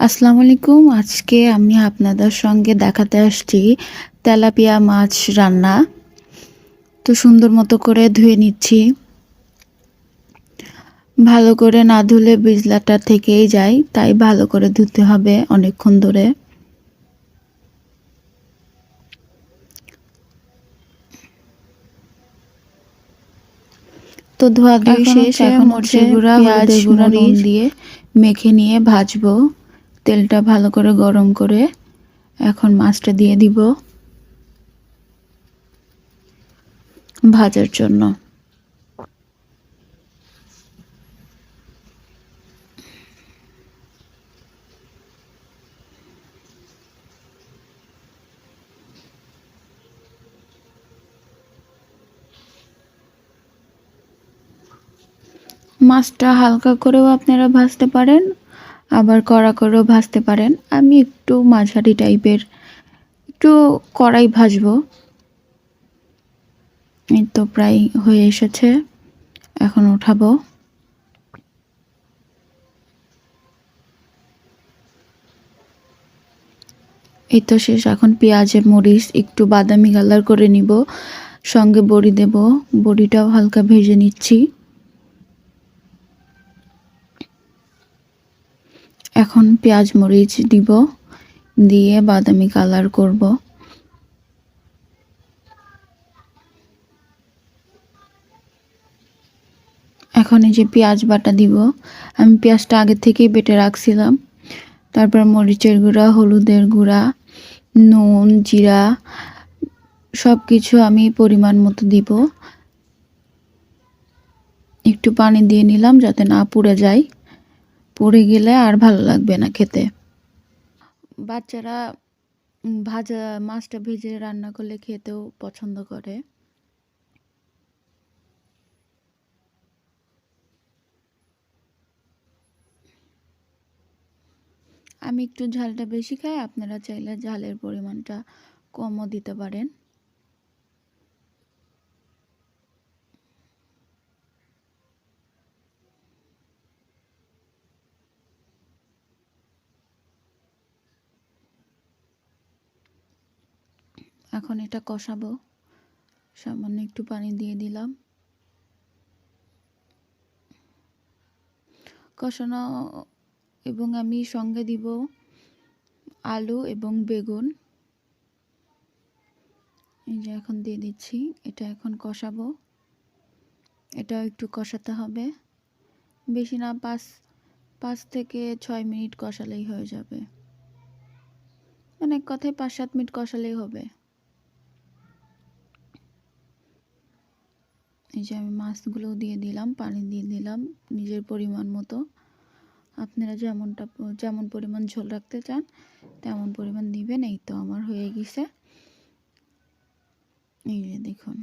আসসালামু আলাইকুম। আজকে আমি আপনাদের সঙ্গে দেখাতে আসছি তেলাপিয়া মাছ রান্না। তো সুন্দর মতো করে ধুয়ে নিচ্ছি। ভালো করে না ধুলে বিজলাটা থেকেই যায় তাই ভালো করে ধুতে হবে অনেকক্ষণ ধরে। তো ধোয়া ধুয়ে শেষ এখন পেঁয়াজ গুঁড়া নুন দিয়ে মেখে নিয়ে ভাজবো। তেলটা ভালো করে গরম করে এখন মাছটা দিয়ে দিব ভাজার জন্য। মাছটা হালকা করেও আপনারা ভাজতে পারেন। আবার কড়া করেও ভাজতে পারেন। আমি একটু মাঝারি টাইপের, একটু কড়াই ভাজবো। এই তো প্রায় হয়ে এসেছে। এখন উঠাবো। এই তো শেষ। এখন পেঁয়াজের মরিচ, একটু বাদামি কালার করে নিব। সঙ্গে বড়ি দেব। বড়িটাও হালকা ভেজে নিচ্ছি। এখন পেঁয়াজ মরিচ দিব, দিয়ে বাদামি কালার করব। এখন এই যে পেঁয়াজ বাটা দিব, আমি পেঁয়াজটা আগে থেকেই বেটে রাখছিলাম। তারপর মরিচের গুঁড়া, হলুদের গুঁড়া, নুন, জিরা সব কিছু আমি পরিমাণ মতো দিব। একটু পানি দিয়ে নিলাম যাতে না পুড়ে যায়। পড়ে গেলে আর ভালো লাগবে না খেতে। বাচ্চারা ভাজা, মাছটা ভেজে রান্না করলে খেতেও পছন্দ করে। আমি একটু ঝালটা বেশি খাই, আপনারা চাইলে ঝালের পরিমাণটা কমও দিতে পারেন। এখন এটা কষাবো। সামান্য একটু পানি দিয়ে দিলাম। কষানো এবং আমি সঙ্গে দিব আলু এবং বেগুন। এই যে এখন দিয়ে দিচ্ছি, এটা এখন কষাবো। এটাও একটু কষাতে হবে। বেশি না, পাঁচ পাঁচ থেকে ছয় মিনিট কষালেই হয়ে যাবে। মানে কথায় পাঁচ সাত মিনিট কষালেই হবে। এই যে আমি মাছগুলো দিয়ে দিলাম, পানি দিয়ে দিলাম নিজের পরিমাণ মতো। আপনারা যেমনটা, যেমন পরিমাণ ঝোল রাখতে চান, তেমন পরিমাণ দিবেন, এই তো আমার হয়ে গেছে। এই যে দেখুন।